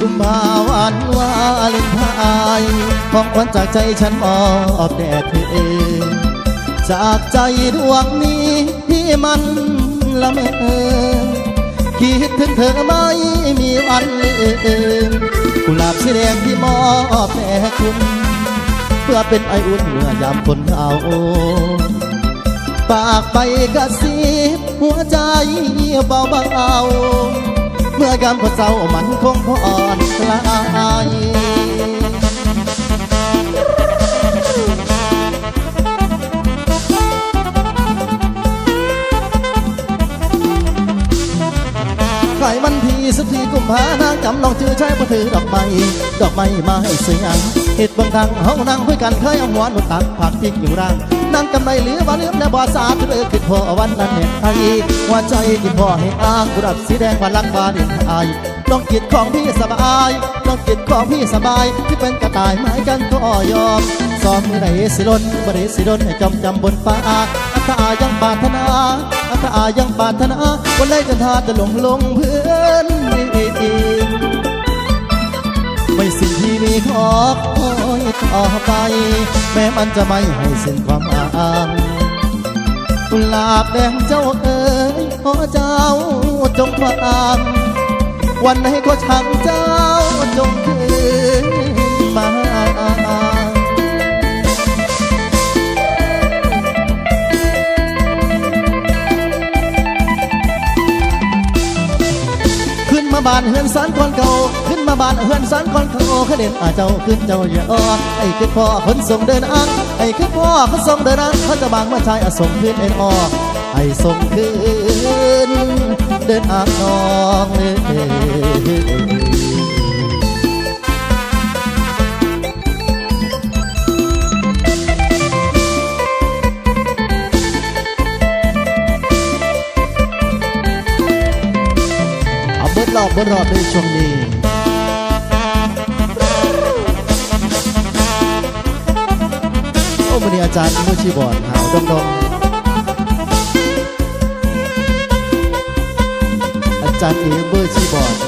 กุมภาวันวาเลนไทยของควันจากใจฉันมอบแด่เธอจากใจดวงนี้ที่มันละเมอคิดถึงเธอไม่มีวันลืมกุหลาบสีแดงที่มอบแด่คุณ เพื่อเป็นไออุ่นเมื่อยามคนเอาปากไปกระซิบหัวใจเบาเบาเมื่อกามคนเศร้ามันคงพอ อนคลายใครมันทีสักทีกุมภานางจำลองชื่อใช้บ่ถือดอกไม้ดอกไม้มาให้เสียงเหตุบางทางเฮานั่งคุยกันเคยเอาหัวหนุตักผักทิ้งอยู่ร่างนั่งกำไรเหลือบ่ลืมและบ่สาเธอคิดพอวันนั้นเห็นไทยว่าใจกินพ่อให้อ้างกรับสีแดงว่าลักบาดินไท ยลองกิดของพี่สบายลองกิดของพี่สบาย ที่เป็นกระต่ายไม้กันก็ยอมสองมือไหนสิลนบ่ได้สิลนให้จำจำบนฟ้าอัตตายังปารถนาอัตอายังปารถนาวันแรกกันทาจะหลงลงเพื่อนไม่สิ่งที่มีขอคอยต่อไป แม้มันจะไม่ให้สิ้นความอามกุหลาบแดงเจ้าเอ๋ยขอเจ้าจงฟัง วันไหนก็ช่างเจ้าจงคืนมาขึ้นมาบ้านเฮือนสารก่อนเก่าขึ้นมาบ้านเฮือนสารก่อนเก่าขเด่นอาเจ้าขึ้นเจ้าอย่าอ้อไอ้คือพ่อคนส่งเดินอังไอ้คือพ่อคนส่งเดินอังเขาจะบางเมื่อชายอส่งขึ้นเอ็นออไอ้ส่งขึ้น เดินอังน้องเอ้ยรอบบรอบในช่วงนี้โอ้มันนี้อาจารย์มือชีบอดหาวดงดอา จารย์เอเบอร์ชีบอร์ด